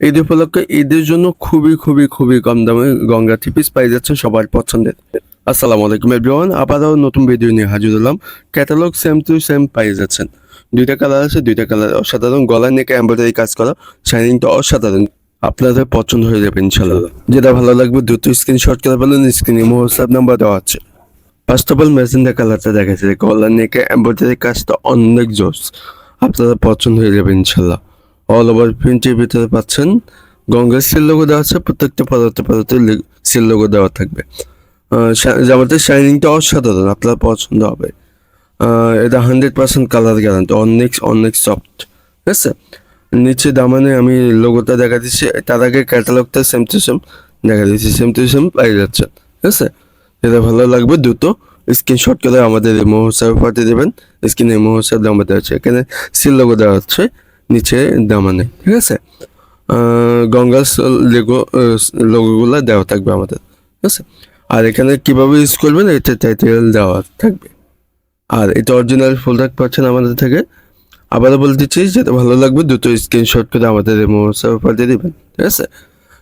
ঈদ উপলক্ষে ঈদের জন্য খুবই খুবই খুবই কম দামে গঙ্গা থ্রি পিস পাই যাচ্ছেন সবার পছন্দের। আসসালামু আলাইকুম এভরিওয়ান আবারও নতুন ভিডিও নিয়ে হাজির হলাম। ক্যাটালগ সেম টু সেম পাই যাচ্ছেন। দুইটা কালার আছে, দুইটা কালার অসাধারণ। গলার নেকে এমব্রয়ডারি কাজ করা শাইনিংটা অসাধারণ। আপনাদের পছন্দ হয়ে যাবে ইনশাল্লাহ যেটা ভালো লাগবে, দ্রুত স্ক্রিনশট করে ফেলুন স্ক্রিনে হোয়াটসঅ্যাপ নাম্বার দেওয়া আছে। ফার্স্ট অফ অল মেসেঞ্জার কালারটা দেখাচ্ছে। গলার নেকে এমব্রয়ডারি কাজটা অনেক জোস আপনাদের পছন্দ হয়ে যাবে ইনশাল্লাহ অল ওভার প্রিন্টের ভিতরে পাচ্ছেন। গঙ্গার সিল লোগো দেওয়া আছে, প্রত্যেকটা পদার্থ পদার্থ সিল লোগো দেওয়া থাকবে। জামাতে শাইনিংটা অসাধারণ, আপনার পছন্দ হবে। এটা হান্ড্রেড পার্সেন্ট কালার গ্যারান্টি অনেক অনেক সফট ঠিক আছে? নিচে দামানে আমি লোগোটা দেখা দিচ্ছি, তার আগে ক্যাটালগটা সেম টু সেম দেখা দিচ্ছি সেম টু সেম পাই যাচ্ছে, ঠিক আছে? এটা ভালো লাগবে, দ্রুত স্ক্রিনশট করে আমাদের হোয়াটসঅ্যাপে পাঠিয়ে দেবেন স্ক্রিনে নাম্বার দেওয়া আছে। এখানে সিল লোগো দেওয়া হচ্ছে নিচে দামানে ঠিক আছে? আহ, গঙ্গার লেগো লোগোগুলো দেওয়া থাকবে আমাদের ঠিক আছে? আর এখানে কীভাবে ইউজ করবেন? এটা টাইটেল দেওয়া থাকবে। আর এটা অরিজিনাল প্রোডাক্ট পাচ্ছেন আমাদের থেকে। আবারও বলে দিচ্ছি যেটা ভালো লাগবে দুটো স্ক্রিনশট করে আমাদের হোয়াটসঅ্যাপে পাঠিয়ে দেবেন ঠিক আছে?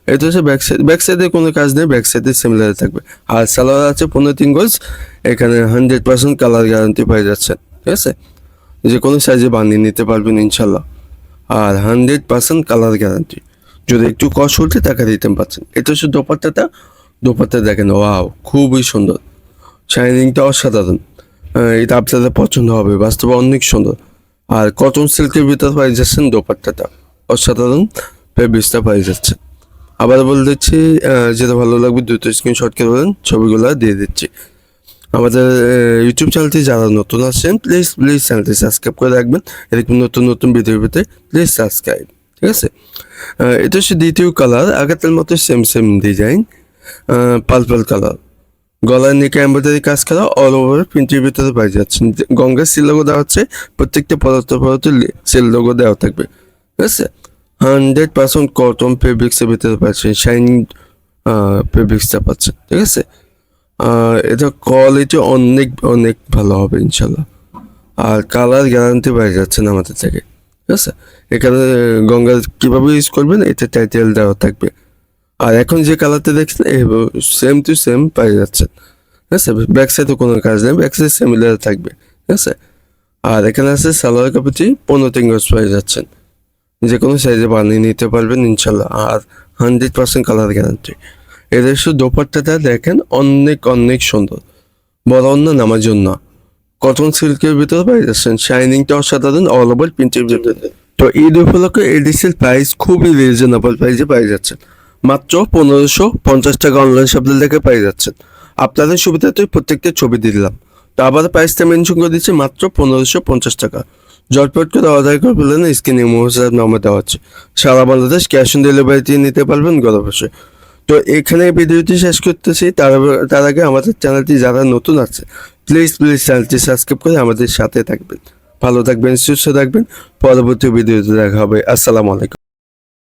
এটা হচ্ছে ব্যাক সাইড ব্যাক সাইডে কোনো কাজ নেই ব্যাক সাইডে সিমিলার থাকবে। আর সালোয়ার আছে পনেরো তিন গজ এখানে হান্ড্রেড পার্সেন্ট কালার গ্যারান্টি পাই যাচ্ছেন ঠিক আছে? যে কোনো সাইজে বানিয়ে নিতে পারবেন ইনশাল্লাহ। আর হান্ড্রেড পার্সেন্ট কালার গ্যারান্টি। যদি একটু কষ্ট হতে টাকা দিতে পারছেন। এটা হচ্ছে দোপাট্টাটা। দোপাট্টা দেখেন, ওয়াও, খুবই সুন্দর। শাইনিংটা অসাধারণ। এটা আপনাদের পছন্দ হবে, বাস্তবে অনেক সুন্দর। আর কটন সিল্কের ভিতর পাই যাচ্ছেন দোপাট্টাটা। অসাধারণ ফেব্রিক্সটা পাই যাচ্ছে আবার বলে দিচ্ছি যেটা ভালো লাগবে, দ্রুত স্ক্রিনশট করবেন ছবিগুলো দিয়ে দিচ্ছি। আমাদের ইউটিউব চ্যানেলটি যারা নতুন আছেন প্লিজ প্লিজ চ্যানেলটি সাবস্ক্রাইব করে রাখবেন। এরকম নতুন নতুন ভিডিও পেতে প্লিজ সাবস্ক্রাইব ঠিক আছে? এটা হচ্ছে দ্বিতীয় কালার আগেরটার মতো same same design purple colour গলার নিকে এমব্রয়ডারি কাজ করা অল ওভার প্রিন্টের ভিতরে পাই যাচ্ছেন গঙ্গার সিল লোগো দেওয়া হচ্ছে, প্রত্যেকটা পদার্থ পদার্থ সিল লোগো দেওয়া থাকবে, ঠিক আছে? হান্ড্রেড পার্সেন্ট কটন ফেব্রিক্সের ভিতরে পাচ্ছেন শাইনিং ফেব্রিক্সটা পাচ্ছেন, ঠিক আছে? এটা কোয়ালিটি অনেক অনেক ভালো হবে, ইনশাল্লাহ। আর কালার গ্যারান্টি পাই যাচ্ছেন আমাদের থেকে, ঠিক আছে? এখানে গঙ্গা কীভাবে ইউজ করবেন? এটা টাইটেল দেওয়া থাকবে। আর এখন যে কালারটা দেখছেন সেম টু সেম পাই যাচ্ছেন ঠিক আছে? ব্যাক সাইডে কোনো কাজ নেই ব্যাক সাইড সিমিলার থাকবে, ঠিক আছে? আর এখানে আছে সালোয়ার কাপড়টি, পনেরো তিন গজ পাই যাচ্ছেন যে কোনো সাইজে বানিয়ে নিতে পারবেন, ইনশাল্লাহ। আর হান্ড্রেড পার্সেন্ট কালার গ্যারান্টি এদের শুধু দোপাট্টাটা দেখেন অনেক অনেক সুন্দর। বড় অন্য নামার জন্য। কটন সিল্কের ভিতরে পাই যাচ্ছেন শাইনিংটা অসাধারণ অল ওভার প্রিন্টের ভিতরে। তো ঈদ উপলক্ষে এডিসের প্রাইস খুবই রিজনেবল প্রাইসে পাই যাচ্ছেন। মাত্র পনেরোশো পঞ্চাশ টাকা অনলাইন শপিং থেকে পাই যাচ্ছেন। আপনাদের সুবিধা সুবিধাতে প্রত্যেকটা ছবি দিলাম। তো আবার প্রাইসটা মেনশন করে দিচ্ছি, মাত্র পনেরোশো পঞ্চাশ টাকা। জটপট করে অর্ডার করে ফেলেন স্ক্রিনে মোহাম্মদ নাম্বার দেওয়া হচ্ছে। সারা বাংলাদেশ ক্যাশ অন ডেলিভারিতে নিতে পারবেন ঘরে বসে। তো এখানে ভিডিওটি শেষ করতেছি। তার তার আগে আমাদের চ্যানেলটি যারা নতুন আছে প্লিজ প্লিজ চ্যানেলটি সাবস্ক্রাইব করে আমাদের সাথে থাকবেন। ভালো থাকবেন, সুস্থ থাকবেন। পরবর্তী ভিডিওতে দেখা হবে। আসসালামু আলাইকুম।